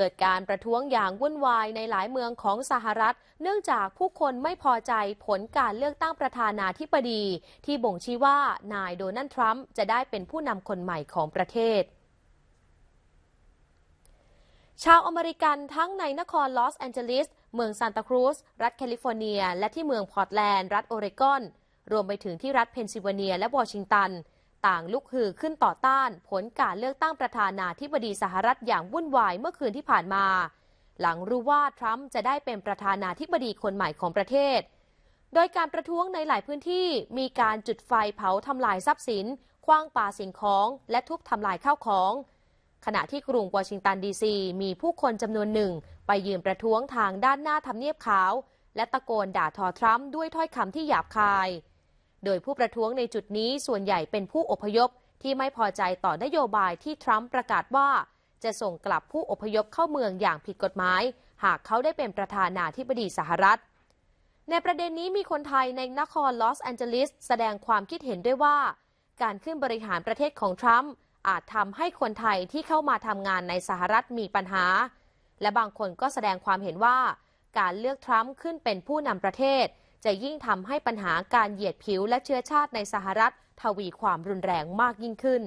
เกิดการประท้วงอย่างวุ่นวายในหลายเมืองของสหรัฐ เนื่องจากผู้คนไม่พอใจผลการเลือกตั้งประธานาธิบดี ที่บ่งชี้ว่านายโดนัลด์ทรัมป์จะได้เป็นผู้นำคนใหม่ของประเทศชาวอเมริกันทั้งในนครลอสแอนเจลิส เมืองซานตาครูซรัฐแคลิฟอร์เนีย และที่เมืองพอร์ตแลนด์ รัฐโอเรกอน รวมไปถึงที่รัฐเพนซิลเวเนีย และวอชิงตัน ต่างลุกฮือขึ้นต่อต้าน ผลการเลือกตั้งประธานาธิบดีสหรัฐอย่างวุ่นวายเมื่อคืนที่ผ่านมา หลังรู้ว่าทรัมป์จะได้เป็นประธานาธิบดีคนใหม่ของประเทศ โดยการประท้วงในหลายพื้นที่มีการจุดไฟเผาทำลายทรัพย์สินคว้างปาสิ่งของ และทุบทำลายข้าวของ ขณะที่กรุงวอชิงตันดีซีมีผู้คนจำนวนหนึ่ง ไปยืนประท้วงทางด้านหน้าทำเนียบขาว และตะโกนด่าทอทรัมป์ด้วยถ้อยคำที่หยาบคาย โดยผู้ประท้วงในจุดนี้ส่วนใหญ่เป็นผู้อพยพที่ไม่พอใจต่อนโยบายที่ทรัมป์ประกาศว่า จะส่งกลับผู้อพยพเข้าเมืองอย่างผิดกฎหมาย หากเขาได้เป็นประธานาธิบดีสหรัฐ ในประเด็นนี้มีคนไทยในนครลอสแอนเจลิสแสดงความคิดเห็นด้วยว่า การขึ้นบริหารประเทศของทรัมป์อาจทำให้คนไทยที่เข้ามาทำงานในสหรัฐมีปัญหา และบางคนก็แสดงความเห็นว่า การเลือกทรัมป์ขึ้นเป็นผู้นำประเทศ จะยิ่งทำให้ปัญหาการเหยียดผิวและเชื้อชาติในสหรัฐทวีความรุนแรงมากยิ่งขึ้น